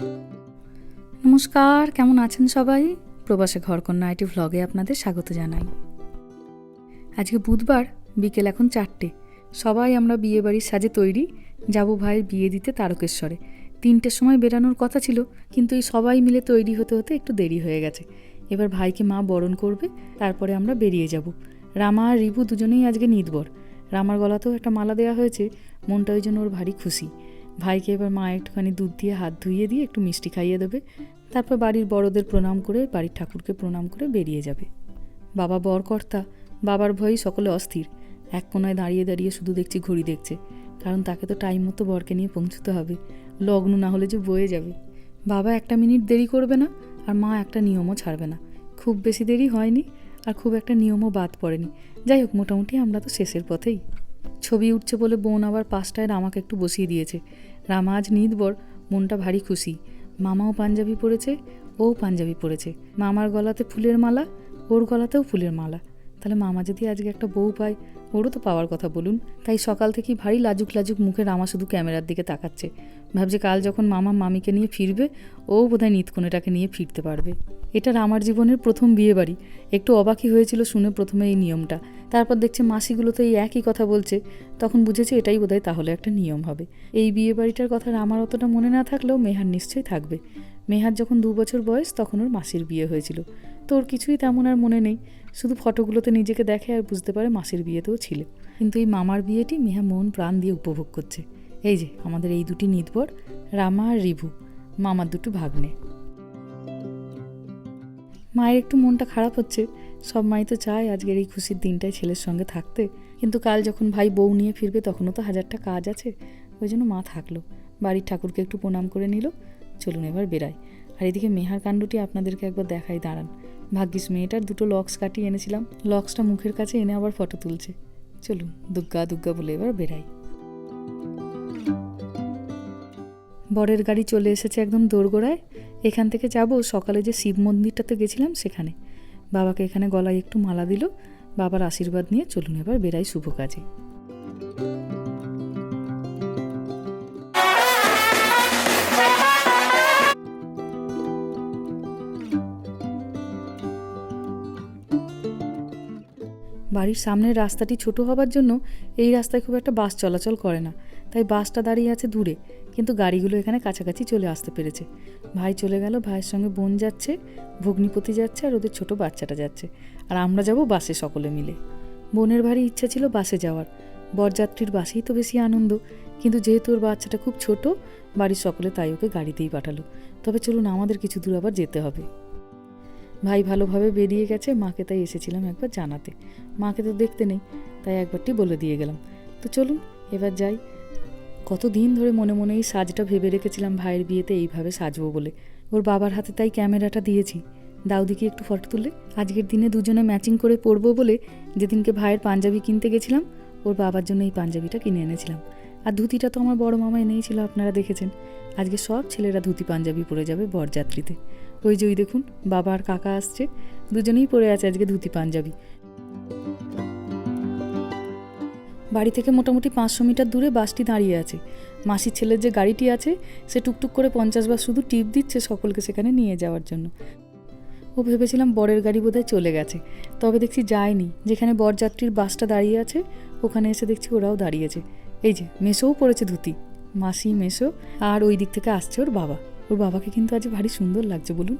নমস্কার, কেমন আছেন সবাই? প্রবাসে ঘরকন্যা আইটি ভ্লগে আপনাদের স্বাগত জানাই। আজকে বুধবার, বিকেল এখন চারটে। সবাই আমরা বিয়ে বাড়ির সাজে তৈরি। যাব ভাই বিয়ে দিতে তারকেশ্বরে। তিনটের সময় বেরানোর কথা ছিল, কিন্তু এই সবাই মিলে তৈরি হতে হতে একটু দেরি হয়ে গেছে। এবার ভাইকে মা বরণ করবে, তারপরে আমরা বেরিয়ে যাব। রামা আর রিভু দুজনেই আজকে নিদবর রামার গলাতেও একটা মালা দেওয়া হয়েছে, মনটা ওই জন্য ওর ভারী খুশি। ভাইকে এবার মা একটুখানি দুধ দিয়ে হাত ধুইয়ে দিয়ে একটু মিষ্টি খাইয়ে দেবে। তারপর বাড়ির বড়দের প্রণাম করে বাড়ির ঠাকুরকে প্রণাম করে বেরিয়ে যাবে। বাবা বরকর্তা, বাবার ভয়েই সকলে অস্থির। এক কোনায় দাঁড়িয়ে দাঁড়িয়ে শুধু দেখছি ঘড়ি দেখছে। কারণ তাকে তো টাইম মতো বরকে নিয়ে পৌঁছতে হবে। লগ্ন না হলে যে বয়ে যাবে। বাবা একটা মিনিট দেরি করবে না আর মা একটা নিয়মও ছাড়বে না। খুব বেশি দেরি হয়নি আর খুব একটা নিয়মও বাদ পড়েনি। যাই হোক, মোটামুটি আমরা তো শেষের পথেই। ছবি উঠছে বলে বোন আবার পাঁচটায় রামাকে একটু বসিয়ে দিয়েছে। রামা আজ নিদবর মনটা ভারী খুশি। মামাও পাঞ্জাবি পরেছে ও পাঞ্জাবি পরেছে। মামার গলাতে ফুলের মালা, ওর গলাতেও ফুলের মালা। তাহলে মামা যদি আজকে একটা বউ পায় ওরও তো পাওয়ার কথা বলুন। তাই সকাল থেকেই ভারী লাজুক লাজুক মুখে রামা শুধু ক্যামেরার দিকে তাকাচ্ছে। ভাবছে কাল যখন মামা মামিকে নিয়ে ফিরবে, ও বোধহয় নিতকোণেটাকে নিয়ে ফিরতে পারবে। এটা রামার জীবনের প্রথম বিয়ে বাড়ি একটু অবাকই হয়েছিল শুনে প্রথমে এই নিয়মটা। তারপর দেখছে মাসিগুলো তো এই একই কথা বলছে। তখন বুঝেছে এটাই বোধহয় তাহলে একটা নিয়ম হবে। এই বিয়ে বাড়িটার কথা রামার অতটা মনে না থাকলেও মেহার নিশ্চয়ই থাকবে। মেহার যখন দু বছর বয়স, তখন ওর মাসির বিয়ে হয়েছিল। তো ওর কিছুই তেমন আর মনে নেই। শুধু ফটোগুলোতে নিজেকে দেখে আর বুঝতে পারে মাসির বিয়েতেও ছিল। কিন্তু এই মামার বিয়েটি মেহা মন প্রাণ দিয়ে উপভোগ করছে। এই যে, আমাদের এই দুটি নিতবর রামা আর রিভু। মামার দুটো ভাগ্নে। মায়ের একটু মনটা খারাপ হচ্ছে। সব মাই তো চায় আজকের এই খুশির দিনটায় ছেলের সঙ্গে থাকতে। কিন্তু কাল যখন ভাই বউ নিয়ে ফিরবে, তখনও তো হাজারটা কাজ আছে। ওই জন্য মা থাকল। বাড়ির ঠাকুরকে একটু প্রণাম করে নিল। চলুন এবার বেরাই আর এদিকে মেহার কাণ্ডটি আপনাদেরকে একবার দেখাই, দাঁড়ান। ভাগ্যিস মেয়েটার দুটো লক্স কাটিয়ে এনেছিলাম। লক্সটা মুখের কাছে এনে আবার ফটো তুলছে। চলুন, দুগ্গা দুগ্গা বলে এবার বেরাই। বরের গাড়ি চলে এসেছে একদম দোরগোড়ায়। এখান থেকে যাব, সকালে যে শিব মন্দিরটাতে গেছিলাম সেখানে। বাবাকে এখানে গলায় একটু মালা দিল, বাবার আশীর্বাদ নিয়ে চলুন এবার বেরাই শুভ কাজে। বাড়ির সামনের রাস্তাটি ছোট হবার জন্য এই রাস্তায় খুব একটা বাস চলাচল করে না। তাই বাসটা দাঁড়িয়ে আছে দূরে, কিন্তু গাড়িগুলো এখানে কাছাকাছি চলে আসতে পেরেছে। ভাই চলে গেল, ভাইয়ের সঙ্গে বোন যাচ্ছে, ভগ্নিপতি যাচ্ছে আর ওদের ছোট বাচ্চাটা যাচ্ছে। আর আমরা যাব বাসে সকলে মিলে। বোনের ভারী ইচ্ছা ছিল বাসে যাওয়ার। বরযাত্রীর বাসেই তো বেশি আনন্দ, কিন্তু যেহেতু ওর বাচ্চাটা খুব ছোট, বাড়ির সকলে তাই ওকে গাড়িতেই পাঠালো। তবে চলুন আমাদের কিছু দূর আবার যেতে হবে। ভাই ভালোভাবে বেরিয়ে গেছে, মাকে তাই এসেছিলাম একবার জানাতে। মাকে তো দেখতে নেই, তাই একবারটি বলে দিয়ে গেলাম। তো চলুন, এবার যাই। কতদিন ধরে মনে মনে এই সাজটা ভেবে রেখেছিলাম ভাইয়ের বিয়েতে এইভাবে সাজবো বলে। ওর বাবার হাতে তাই ক্যামেরাটা দিয়েছি। দাউদিকে একটু ফটো তুলে। আজকের দিনে দুজনে ম্যাচিং করে পরবো বলে যেদিনকে ভাইয়ের পাঞ্জাবি কিনতে গেছিলাম, ওর বাবার জন্য এই পাঞ্জাবিটা কিনে এনেছিলাম। আর ধুতিটা তো আমার বড় মামা এনেই ছিল, আপনারা দেখেছেন। আজকে সব ছেলেরা ধুতি পাঞ্জাবি পরে যাবে বরযাত্রীতে। ওই যে ওই দেখুন, বাবা আর কাকা আসছে। দুজনেই পরে আছে আজকে ধুতি পাঞ্জাবি। বাড়ি থেকে মোটামুটি পাঁচশো মিটার দূরে বাসটি দাঁড়িয়ে আছে। মাসির ছেলের যে গাড়িটি আছে, সে টুকটুক করে পঞ্চাশ বার শুধু টিপ দিচ্ছে সকলকে সেখানে নিয়ে যাওয়ার জন্য। ও ভেবেছিলাম বরের গাড়ি বোধহয় চলে গেছে। তবে দেখছি যায়নি। যেখানে বরযাত্রীর বাসটা দাঁড়িয়ে আছে, ওখানে এসে দেখছি ওরাও দাঁড়িয়েছে এই যে, মেসোও পড়েছে ধুতি। মাসি, মেসো আর ওই দিক থেকে আসছে ওর বাবা। ওর বাবাকে কিন্তু আজ ভারী সুন্দর লাগছে, বলুন।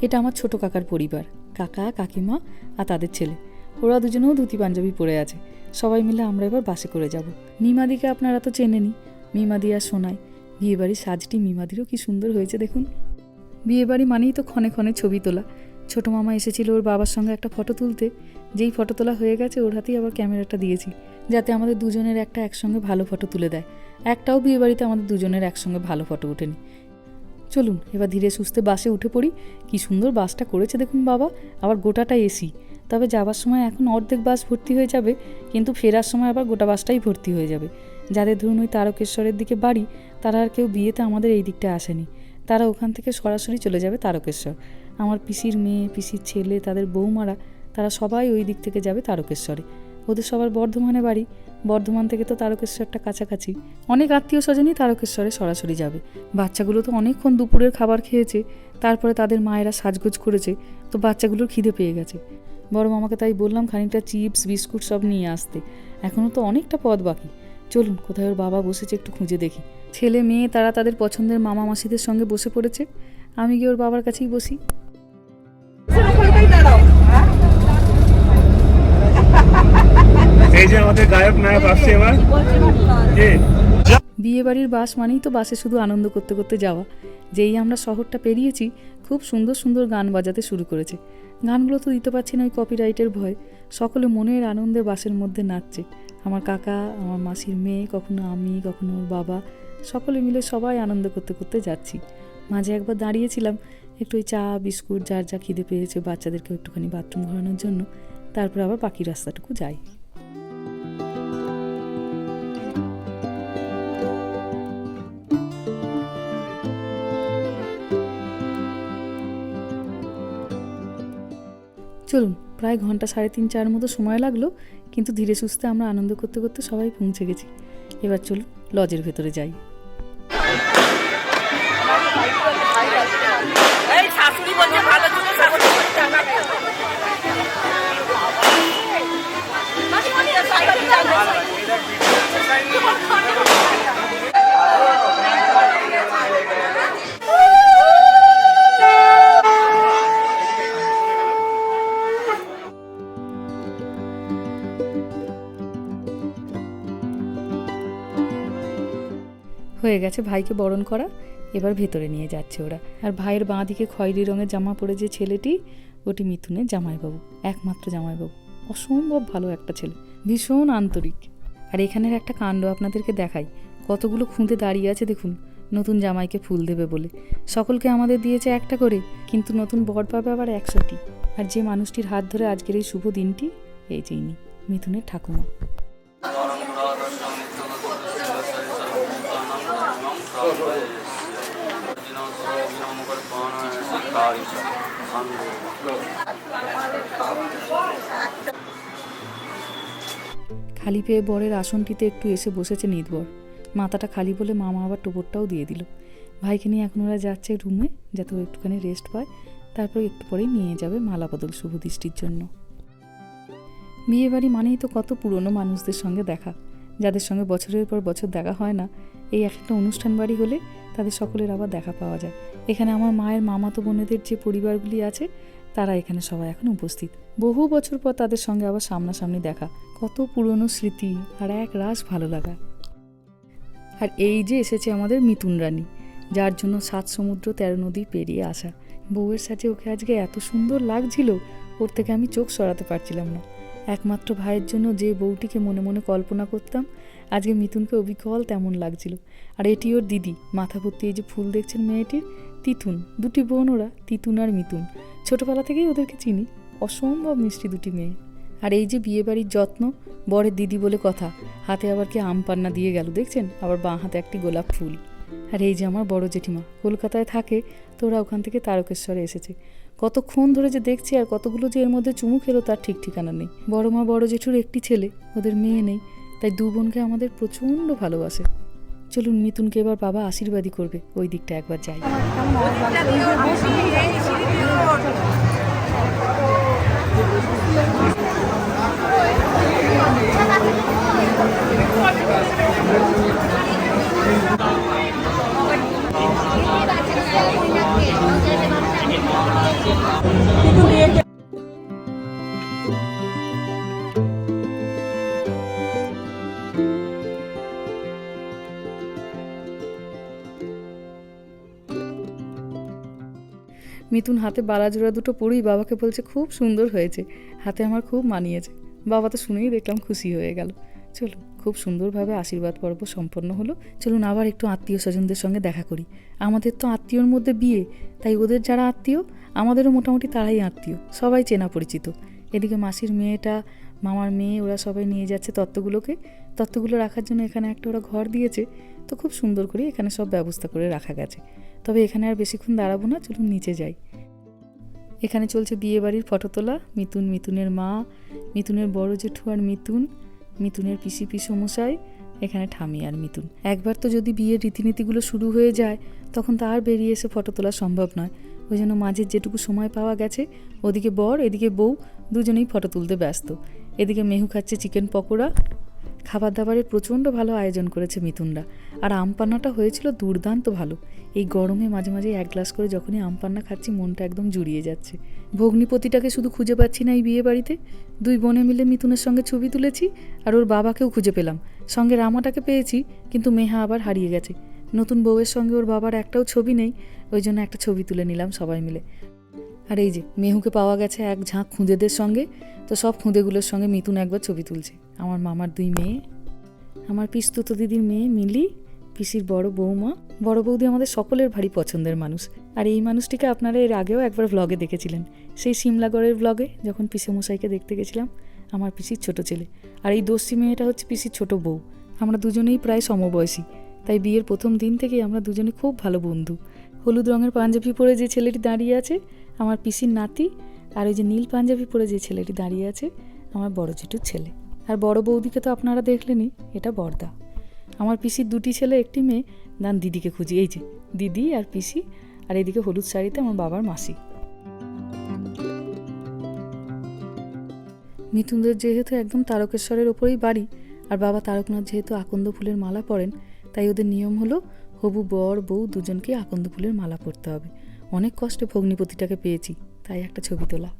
এটা আমার ছোট কাকার পরিবার, কাকা, কাকিমা আর তাদের ছেলে। ওরা দুজনেও ধুতি পাঞ্জাবি পরে আছে। সবাই মিলে আমরা এবার বাসে করে যাব। মিমাদিকে আপনারা তো চেনেনি মিমাদি আর সোনাই। বিয়েবাড়ির সাজটি মিমাদিরও কি সুন্দর হয়েছে, দেখুন। বিয়েবাড়ি মানেই তো ক্ষণে ক্ষণে ছবি তোলা। ছোট মামা এসেছিল ওর বাবার সঙ্গে একটা ফটো তুলতে। যেই ফটো তোলা হয়ে গেছে, ওর হাতেই আবার ক্যামেরাটা দিয়েছি, যাতে আমাদের দুজনের একটা একসঙ্গে ভালো ফটো তুলে দেয়। একটাও বিয়েবাড়িতে আমাদের দুজনের একসঙ্গে ভালো ফটো ওঠেনি। চলুন, এবার ধীরে সুস্থে বাসে উঠে পড়ি। কি সুন্দর বাসটা করেছে দেখুন বাবা, আবার গোটাটা এসি। তবে যাবার সময় এখন অর্ধেক বাস ভর্তি হয়ে যাবে, কিন্তু ফেরার সময় আবার গোটা বাসটাই ভর্তি হয়ে যাবে। যাদের ধরুন ওই তারকেশ্বরের দিকে বাড়ি, তারা আর কেউ বিয়েতে আমাদের এই দিকটা আসেনি। তারা ওখান থেকে সরাসরি চলে যাবে তারকেশ্বর। আমার পিসির মেয়ে, পিসির ছেলে, তাদের বৌমারা, তারা সবাই ওই দিক থেকে যাবে তারকেশ্বরে। ওদের সবার বর্ধমানে বাড়ি। বর্ধমান থেকে তো তারকেশ্বরটা কাছাকাছি। অনেক আত্মীয় স্বজনই তারকেশ্বরে সরাসরি যাবে। বাচ্চাগুলো তো অনেকক্ষণ দুপুরের খাবার খেয়েছে, তারপরে তাদের মায়েরা সাজগোজ করেছে, তো বাচ্চাগুলোর খিদে পেয়ে গেছে। বড় মামাকে তাই বললাম খানিকটা চিপস, বিস্কুট সব নিয়ে আসতে। এখনও তো অনেকটা পথ বাকি। চলুন, কোথায় ওর বাবা বসেছে একটু খুঁজে দেখি। ছেলে মেয়ে তারা তাদের পছন্দের মামা মাসিদের সঙ্গে বসে পড়েছে? আমি গিয়ে ওর বাবার কাছেই বসি। এই যে আমাদের গায়ক নায়ক আসছে এবার। বিয়ে বাড়ির বাস মানেই তো বাসে শুধু আনন্দ করতে করতে যাওয়া। যেই আমরা শহরটা পেরিয়েছি, খুব সুন্দর সুন্দর গান বাজাতে শুরু করেছে। গানগুলো তো দিতে পারছি না ওই কপিরাইটের ভয়। সকলে মনের আনন্দে বাসের মধ্যে নাচছে। আমার কাকা, আমার মাসির মেয়ে, কখনো আমি, কখনো ওর বাবা, সকলে মিলে সবাই আনন্দ করতে করতে যাচ্ছি। মাঝে একবার দাঁড়িয়েছিলাম, একটু ওই চা, বিস্কুট, যার যা খিদে পেয়েছে বাচ্চাদেরকে একটুখানি বাথরুম ঘোরানোর জন্য। তারপর আবার বাকি রাস্তাটুকু যাই। চলুন, প্রায় ঘণ্টা সাড়ে তিন, চার মতো সময় লাগল, কিন্তু ধীরে সুস্থে আমরা আনন্দ করতে করতে সবাই পৌঁছে গেছি। এবার চলুন লজের ভেতরে যাই। গেছে ভাইকে বরণ করা, এবার ভেতরে নিয়ে যাচ্ছে ওরা। আর ভাইয়ের বাঁ দিকে খয়েরি রঙের জামা পরে যে ছেলেটি, ওটি মিথুনের জামাইবাবু, একমাত্র জামাইবাবু। অসম্ভব ভালো একটা ছেলে, ভীষণ আন্তরিক। আর এখানের একটা কাণ্ড আপনাদেরকে দেখাই। কতগুলো খুঁতে দাঁড়িয়ে আছে দেখুন, নতুন জামাইকে ফুল দেবে বলে। সকলকে আমাদের দিয়েছে একটা করে, কিন্তু নতুন বর পাবে আবার একশোটি। আর যে মানুষটির হাত ধরে আজকের এই শুভ দিনটি, এই যে মিথুনের ঠাকুমা। খালি পেয়ে বরের আসনটিতে একটু এসে বসেছে নিদবর মাথাটা খালি বলে মামা আবার টোপরটাও দিয়ে দিল। ভাইকে নিয়ে এখন ওরা যাচ্ছে রুমে, যাতে ও একটুখানি রেস্ট পায়। তারপর একটু পরেই নিয়ে যাবে মালা বদল শুভ দৃষ্টির জন্য। বিয়ে বাড়ি মানেই তো কত পুরনো মানুষদের সঙ্গে দেখা। যাদের সঙ্গে বছরের পর বছর দেখা হয় না এই এক একটা অনুষ্ঠান বাড়ি হলে তাদের সকলের আবার দেখা পাওয়া যায়। এখানে আমার মায়ের মামাতো বোনেদের যে পরিবারগুলি আছে, তারা এখানে সবাই এখন উপস্থিত। বহু বছর পর তাদের সঙ্গে আবার সামনাসামনি দেখা। কত পুরনো স্মৃতি আর এক রাস ভালো লাগা। আর এই যে এসেছে আমাদের মিতুন রানী, যার জন্য সাত সমুদ্র তেরো নদী পেরিয়ে আসা। বউয়ের সাথে ওকে আজকে এত সুন্দর লাগছিল, ওর থেকে আমি চোখ সরাতে পারছিলাম না। একমাত্র ভাইয়ের জন্য যে বউটিকে মনে মনে কল্পনা করতাম আজকে মিথুনকে অবিকল তেমন লাগছিল। আর এটি ওর দিদি। মাথা ভর্তি এই যে ফুল দেখছেন মেয়েটির? তিথুন দুটি বোন ওরা, তিতুন আর মিথুন। ছোটবেলা থেকেই ওদেরকে চিনি। অসম্ভব মিষ্টি দুটি মেয়ে। আর এই যে বিয়ে বাড়ির যত্ন, বরের দিদি বলে কথা, হাতে আবার কে আম পান্না দিয়ে গেল দেখছেন? আবার বাঁ হাতে একটি গোলাপ ফুল। আর এই যে আমার বড় জেঠিমা, কলকাতায় থাকে, তো ওরা ওখান থেকে তারকেশ্বরে এসেছে। কতক্ষণ ধরে যে দেখছি আর কতগুলো যে এর মধ্যে চুমু খেলো তার ঠিক ঠিকানা নেই। বড় মা, বড় জেঠুর একটি ছেলে, ওদের মেয়ে নেই। তাই দু বোনকে আমাদের প্রচণ্ড ভালোবাসে। চলুন মিতুনকে এবার বাবা আশীর্বাদই করবে, ওই দিকটা একবার যাই। মিতুন হাতে বালাজোড়া দুটো পরেই বাবাকে বলছে, খুব সুন্দর হয়েছে। হাতে আমার খুব মানিয়েছে। বাবা তো শুনেই দেখলাম খুশি হয়ে গেল। চলো, খুব সুন্দরভাবে আশীর্বাদ পর্ব সম্পন্ন হলো। চলুন আবার একটু আত্মীয় স্বজনদের সঙ্গে দেখা করি। আমাদের তো আত্মীয়র মধ্যে বিয়ে, তাই ওদের যারা আত্মীয়, আমাদেরও মোটামুটি তারাই আত্মীয়, সবাই চেনা পরিচিত। এদিকে মাসির মেয়েটা, মামার মেয়ে, ওরা সবাই নিয়ে যাচ্ছে তত্ত্বগুলোকে। তত্ত্বগুলো রাখার জন্য এখানে একটা ওরা ঘর দিয়েছে। তো খুব সুন্দর করে এখানে সব ব্যবস্থা করে রাখা গেছে। তবে এখানে আর বেশিক্ষণ দাঁড়াবো না, চলুন নিচে যাই। এখানে চলছে বিয়ে বাড়ির ফটো তোলা। মিতুন মিতুনের মা মিতুনের বড় জেঠু আর মিতুন মিতুনের পিসি পিসমশাই, এখানে ঠামি আর মিথুন। একবার তো যদি বিয়ের রীতিনীতিগুলো শুরু হয়ে যায়, তখন তো আর বেরিয়ে এসে ফটো তোলা সম্ভব নয়। ওই জন্য মাঝের যেটুকু সময় পাওয়া গেছে, ওদিকে বর, এদিকে বউ, দুজনেই ফটো তুলতে ব্যস্ত। এদিকে মেহু খাচ্ছে চিকেন পকোড়া খাবার দাবারের প্রচণ্ড ভালো আয়োজন করেছে মিথুনরা। আর আম পান্নাটা হয়েছিল দুর্দান্ত ভালো। এই গরমে মাঝে মাঝে এক গ্লাস করে যখনই আম পান্না খাচ্ছি, মনটা একদম জুড়িয়ে যাচ্ছে। ভগ্নিপতিটাকে শুধু খুঁজে পাচ্ছি না এই বিয়ে বাড়িতে। দুই বোনে মিলে মিথুনের সঙ্গে ছবি তুলেছি, আর ওর বাবাকেও খুঁজে পেলাম। সঙ্গে রামাটাকে পেয়েছি, কিন্তু মেহা আবার হারিয়ে গেছে। নতুন বউয়ের সঙ্গে ওর বাবার একটাও ছবি নেই, ওই জন্য একটা ছবি তুলে নিলাম সবাই মিলে। আর এই যে, মেহুকে পাওয়া গেছে এক ঝাঁক খুঁদেদের সঙ্গে। তো সব খুঁদেগুলোর সঙ্গে মিথুন একবার ছবি তুলছে। আমার মামার দুই মেয়ে, আমার পিস্তুত দিদির মেয়ে মিলি, পিসির বড় বৌমা। বড় বৌদি আমাদের সকলের ভারী পছন্দের মানুষ। আর এই মানুষটিকে আপনারা এর আগেও একবার ভ্লগে দেখেছিলেন। সেই সিমলাগড়ের ভ্লগে যখন পিসে মশাইকে দেখতে গেছিলাম, আমার পিসির ছোট ছেলে। আর এই দস্যি মেয়েটা হচ্ছে পিসির ছোট বউ। আমরা দুজনেই প্রায় সমবয়সী। তাই বিয়ের প্রথম দিন থেকেই আমরা দুজনে খুব ভালো বন্ধু। হলুদ রঙের পাঞ্জাবি পরে যে ছেলেটি দাঁড়িয়ে আছে আমার পিসির নাতি আর ওই যে নীল পাঞ্জাবি পরে যে ছেলেটি দাঁড়িয়ে আছে, আমার বড় জেঠুর ছেলে। আর বড় বৌদিকে তো আপনারা দেখলেনই, এটা বর্দা আমার পিসির দুটি ছেলে, একটি মেয়ে। দান দিদিকে খুঁজি, এই যে, দিদি আর পিসি। আর এদিকে হলুদ শাড়িতে আমার বাবার মাসি। মিথুনদের যেহেতু একদম তারকেশ্বরের ওপরেই বাড়ি, আর বাবা তারকনাথ যেহেতু আকন্দ ফুলের মালা পরেন, তাই ওদের নিয়ম হলো, হবু বর বউ দুজনকে আকন্দ ফুলের মালা পরতে হবে। অনেক কষ্টে ভগ্নিপতিটাকে পেয়েছি, তাই একটা ছবি তোলা।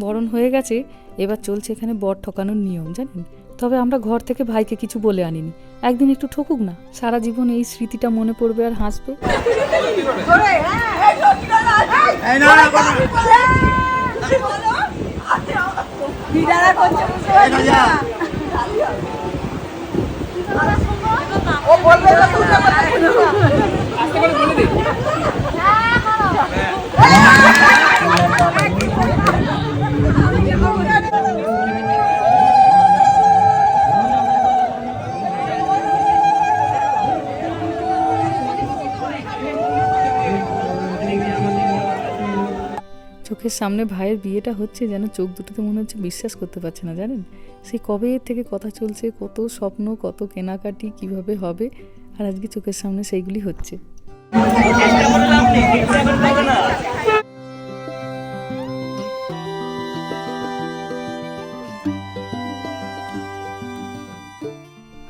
বরণ হয়ে গেছে, এবার চলছে এখানে বর ঠকানোর নিয়ম, জানেন? তবে আমরা ঘর থেকে ভাইকে কিছু বলে আনিনি। একদিন একটু ঠকুক না সারা জীবন এই স্মৃতিটা মনে পড়বে আর হাসবে। চোখের সামনে ভাইয়ের বিয়েটা হচ্ছে যেন চোখ দুটোতে মনে হচ্ছে বিশ্বাস করতে পারছে না, জানেন? সে কবে থেকে কথা চলছে, কত স্বপ্ন, কত কেনাকাটি, কীভাবে হবে, আর আজকে চোখের সামনে সেইগুলি হচ্ছে।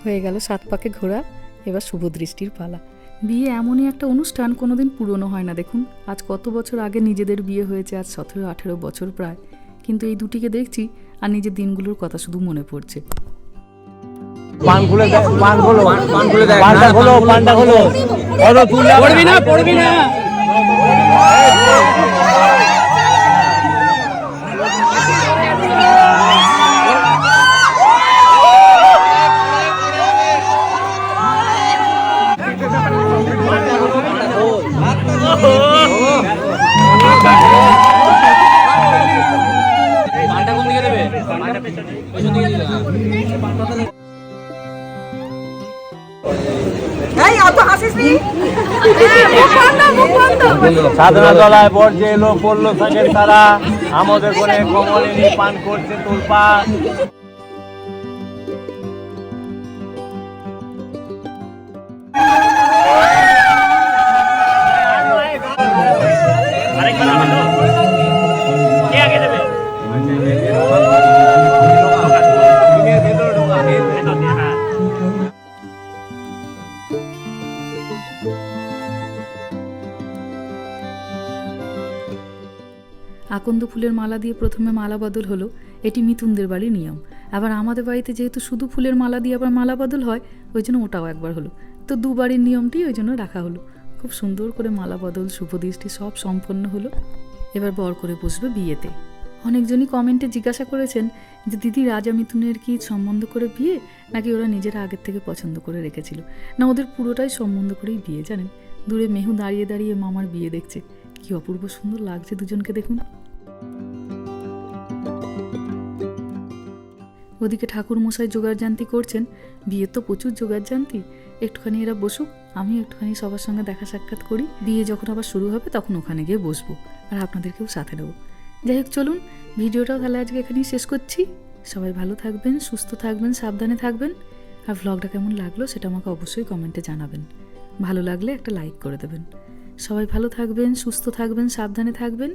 হয়ে গেল সাত পাকে ঘোরা এবার শুভ দৃষ্টির পালা। বিয়ে এমনই একটা অনুষ্ঠান কোনোদিন পুরনো হয় না দেখুন আজ কত বছর আগে নিজেদের বিয়ে হয়েছে আজ সতেরো আঠেরো বছর প্রায় কিন্তু এই দুটিকে দেখছি আর নিজের দিনগুলোর কথা শুধু মনে পড়ছে পান খুলে পান খোলো পান খুলে দে পানটা খোলো পানটা খোলো ফটো তুললে পড়বি না পড়বি না সাধনা তলায় বর্জে লোক পড়ল থাকেন তারা আমাদের করে কমলিনী পান করছে তোলপা ফুলের মালা দিয়ে প্রথমে মালা বদল হলো, এটি মিথুনদের বাড়ির নিয়ম। আবার আমাদের বাড়িতে যেহেতু শুধু ফুলের মালা দিয়ে আবার মালা বদল হয়, ওই জন্য ওটাও একবার হলো। তো দুবারের নিয়মটি ওই জন্য রাখা হলো। খুব সুন্দর করে মালা বদল শুভদৃষ্টি সব সম্পন্ন হলো। এবার বর করে বসবে বিয়েতে। অনেকজনই কমেন্টে জিজ্ঞাসা করেছেন যে, দিদি, রাজা মিথুনের কি সম্বন্ধ করে বিয়ে, নাকি ওরা নিজেরা আগের থেকে পছন্দ করে রেখেছিল? না, ওদের পুরোটাই সম্বন্ধ করেই বিয়ে, জানেন? দূরে মেহু দাঁড়িয়ে দাঁড়িয়ে মামার বিয়ে দেখছে। কি অপূর্ব সুন্দর লাগছে দুজনকে দেখুন। ওদিকে ঠাকুর মশাই জোগাড়জান্তি করছেন। বিয়ে তো প্রচুর জোগাড়জান্তি একটুখানি এরা বসুক আমি একটুখানি সবার সঙ্গে দেখা সাক্ষাৎ করি। বিয়ে যখন আবার শুরু হবে, তখন ওখানে গিয়ে বসবো আর আপনাদেরকেও সাথে নেব। যাই হোক, চলুন, ভিডিওটাও তাহলে আজকে এখানেই শেষ করছি। সবাই ভালো থাকবেন, সুস্থ থাকবেন, সাবধানে থাকবেন। আর ভ্লগটা কেমন লাগল সেটা আমাকে অবশ্যই কমেন্টে জানাবেন। ভালো লাগলে একটা লাইক করে দেবেন। সবাই ভালো থাকবেন, সুস্থ থাকবেন, সাবধানে থাকবেন।